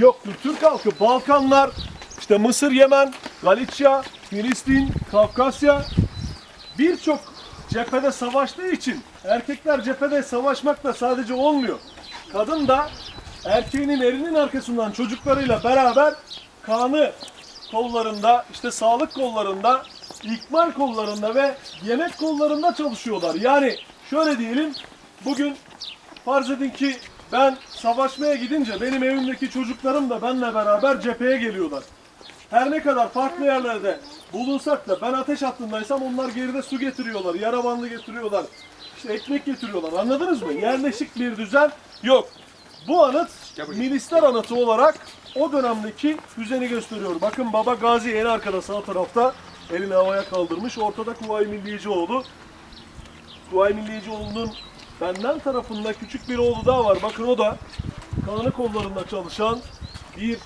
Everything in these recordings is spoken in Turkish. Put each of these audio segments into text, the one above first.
yoktur. Türk halkı Balkanlar, işte Mısır, Yemen, Galicia, Filistin, Kafkasya birçok cephede savaştığı için erkekler cephede savaşmakla sadece olmuyor. Kadın da erkeğinin erinin arkasından çocuklarıyla beraber kanı kollarında, işte sağlık kollarında, ikmal kollarında ve yemek kollarında çalışıyorlar. Yani şöyle diyelim, bugün farz edin ki ben savaşmaya gidince benim evimdeki çocuklarım da benimle beraber cepheye geliyorlar. Her ne kadar farklı yerlerde bulunsak da ben ateş hattındaysam onlar geride su getiriyorlar, yara getiriyorlar, işte ekmek getiriyorlar. Anladınız mı? Yerleşik bir düzen yok. Bu anıt milisler anıtı olarak o dönemdeki düzeni gösteriyor. Bakın Baba Gazi en arkada sağ tarafta elini havaya kaldırmış. Ortada Kuvayi Milliyecioğlu. Kuvayi Milliyecioğlu'nun benden tarafında küçük bir oğlu daha var. Bakın o da kanı kollarında çalışan bir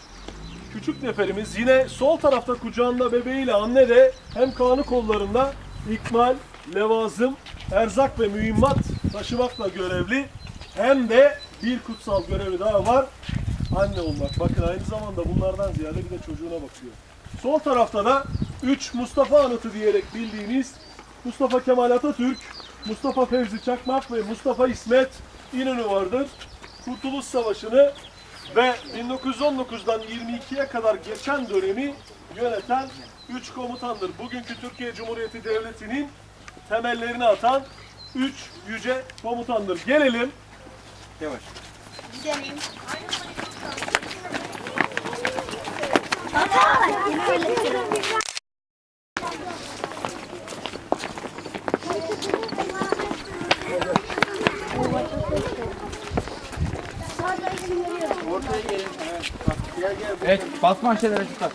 küçük neferimiz. Yine sol tarafta kucağında bebeğiyle anne de hem kanı kollarında ikmal, levazım, erzak ve mühimmat taşımakla görevli hem de bir kutsal görevi daha var. Anne olmak. Bakın aynı zamanda bunlardan ziyade bir de çocuğuna bakıyor. Sol tarafta da 3 Mustafa anıtı diyerek bildiğiniz Mustafa Kemal Atatürk, Mustafa Fevzi Çakmak ve Mustafa İsmet İnönü vardır. Kurtuluş Savaşı'nı ve 1919'dan 22'ye kadar geçen dönemi yöneten 3 komutandır. Bugünkü Türkiye Cumhuriyeti Devleti'nin temellerini atan 3 yüce komutandır. Gelelim Yavaş. Gidelim. Ortaya gelin. Evet. Bak, Gel gel. Evet. Basma şeylere tutar.